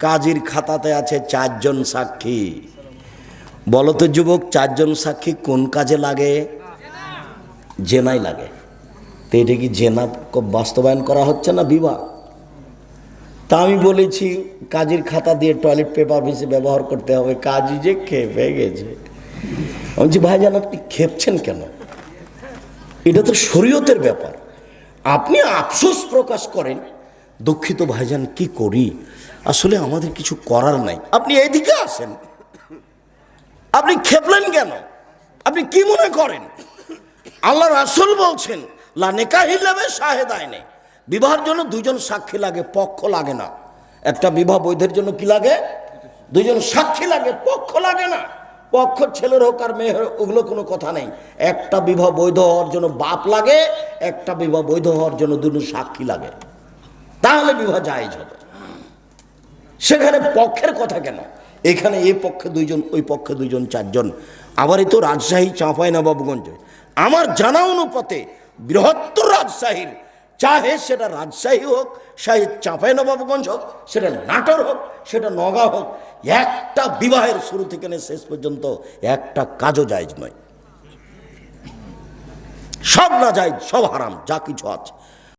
কাজীর খাতাতে আছে চারজন সাক্ষী। বলো তো যুবক, চারজন সাক্ষী কোন কাজে লাগে? জেনাই লাগে। তো এটা কি জেনা বাস্তবায়ন করা হচ্ছে না বিবাহ? তা আমি বলেছি, কাজীর খাতা দিয়ে টয়লেট পেপার বেশি ব্যবহার করতে হবে কাজই যে খেপে গেছে। আমি বলছি, ভাইজান, আপনি খেপছেন কেন? এটা তো শরীয়তের ব্যাপার। আপনি আফসোস প্রকাশ করেন দুঃখিত ভাইজান, কি করি? আসলে আমাদের কিছু করার নাই। আপনি এদিকে আসেন। আপনি খেপলেন কেন? আপনি কি মনে করেন? আল্লাহ রাসুল বলছেন লানেকা হিলাবে শাহেদ আইনে বিবাহের জন্য দুজন সাক্ষী লাগে, পক্ষ লাগে না। একটা বিবাহ বৈধের জন্য কি লাগে? দুজন সাক্ষী লাগে, পক্ষ লাগে না। পক্ষ ছেলের হোক আর মেয়ের ওগুলো কোনো কথা নেই। একটা বিবাহ বৈধ হওয়ার জন্য বাপ লাগে, একটা বিবাহ বৈধ হওয়ার জন্য দুজন সাক্ষী লাগে। তাহলে বিবাহ জায়েজ হবে। সেখানে পক্ষের কথা কেন? এখানে এ পক্ষে দুইজন, ওই পক্ষে দুইজন, চারজন। আবার এই তো রাজশাহী চাঁপাই নবাবগঞ্জ। আমার জানা অনুপাতে বৃহত্তর রাজশাহীর, চাহে সেটা রাজশাহী হোক শাহী চাঁপাই নবাবগঞ্জ হোক, সেটা নাটোর হোক, সেটা নগা হোক, একটা বিবাহের শুরু থেকে শেষ পর্যন্ত একটা কাজও জায়জ নয়। সব না যায় সব হারাম, যা কিছু আছে।